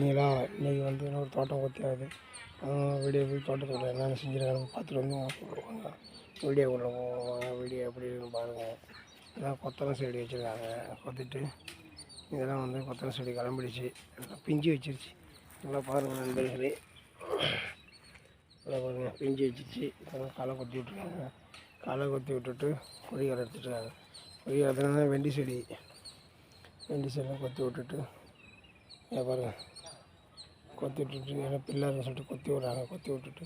சரிங்களா இன்றைக்கி வந்து இன்னொரு தோட்டம் கொத்தி வீடியோ போய் தோட்டத்தில் என்னென்ன செஞ்சுருக்காங்க பார்த்துட்டு வந்து சொல்லுவாங்க வீடியோ வீடியோக்குள்ளே போவாங்க வீடியோ எப்படி இருக்குன்னு பாருங்கள் இதெல்லாம் கொத்தனை செடி வச்சுருக்காங்க. கொத்திட்டு இதெல்லாம் வந்து கொத்தனை செடி கிளம்பிடுச்சு. எல்லாம் பிஞ்சு வச்சிருச்சு. நல்லா பாருங்கள் நண்பர்களே. நல்லா பாருங்கள் பிஞ்சு வச்சிருச்சு. இதெல்லாம் களை கொத்தி விட்ருக்காங்க களை கொத்தி விட்டுட்டு கொடிகளை எடுத்துட்டுருக்காங்க கொடி எடுத்துனா வெண்டி செடி. வெண்டி செடிலாம் கொத்தி விட்டுட்டு இதை பாருங்கள் கொத்தி விட்டுட்டு ஏன்னா பிள்ளை சொல்லிட்டு கொத்தி விட்றாங்க கொத்தி விட்டுட்டு.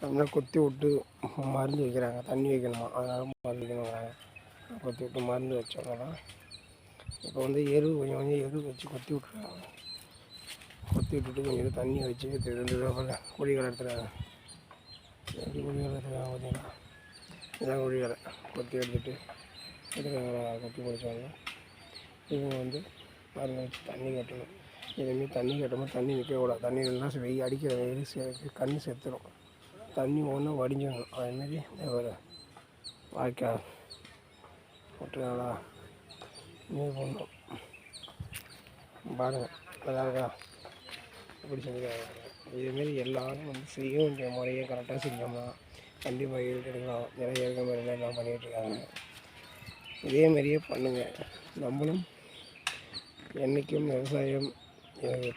அப்படின்னா கொத்தி விட்டு மருந்து வைக்கிறாங்க தண்ணி வைக்கணுமா? அதனால் மருந்து வைக்கணுங்கிறாங்க கொத்தி விட்டு மருந்து வச்சோம்னா இப்போ வந்து எரு கொஞ்சம் கொஞ்சம் எரு வச்சு கொத்தி விட்ருக்காங்க கொத்தி விட்டுட்டு கொஞ்சம் இது தண்ணி வச்சு ரெண்டு ரூபா கொடி எடுத்துறாங்க. எப்படி கொடி எடுத்துருக்காங்க பார்த்தீங்கன்னா இதான் கொடிகளை கொத்தி எடுத்துட்டு எடுத்துக்காங்க கொத்தி முடிச்சோடனே இவங்க வந்து மருந்து வச்சு தண்ணி கட்டணும். எதுவுமே தண்ணி கட்டும்போது தண்ணி நிற்கக்கூடாது. தண்ணி இல்லைன்னா வெயில் அடிக்கிற வெயில் செ கண் செத்துடும் தண்ணி ஒன்றும் வடிஞ்சிடணும் அதேமாரி ஒரு வாய்க்கால் விட்டுருக்காங்களா நீர் போடணும் பாருங்கள் நல்லா இருக்கா இப்படி இதேமாரி எல்லாரும் வந்து செய்ய வேண்டிய முறையை கரெக்டாக செஞ்சோம்னா கண்டிப்பாக ஈடு எடுக்கலாம் நிறைய இருக்க மாதிரிலாம் எல்லாம் பண்ணிகிட்ருக்காங்க இதே மாதிரியே பண்ணுங்கள் நம்மளும் என்றைக்கும் விவசாயம்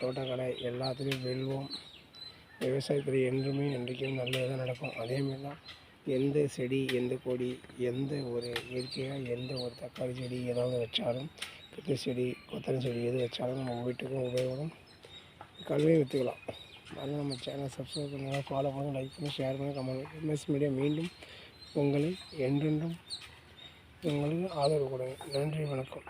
தோட்டக்கலை எல்லாத்துலேயும் வெல்வோம் விவசாயத்தில் என்றுமே என்றைக்கும் நல்லதாக நடக்கும். அதேமாரி தான் எந்த செடி எந்த கொடி எந்த ஒரு இயற்கையாக எந்த ஒரு தக்காளி செடி ஏதாவது வச்சாலும் பித்த செடி கொத்தனை செடி எது வச்சாலும் நம்ம வீட்டுக்கும் உபயோகம் கல்வியை விற்றுக்கலாம் அதனால் நம்ம சேனல் சப்ஸ்கிரைப் பண்ணுங்கள் ஃபாலோ பண்ணுங்கள் லைக் பண்ணி ஷேர் பண்ணி கமெண்ட் எம்எஸ் மீடியா மீண்டும் உங்களை என்றென்றும் உங்களுக்கு ஆதரவு கொடுங்க. நன்றி வணக்கம்.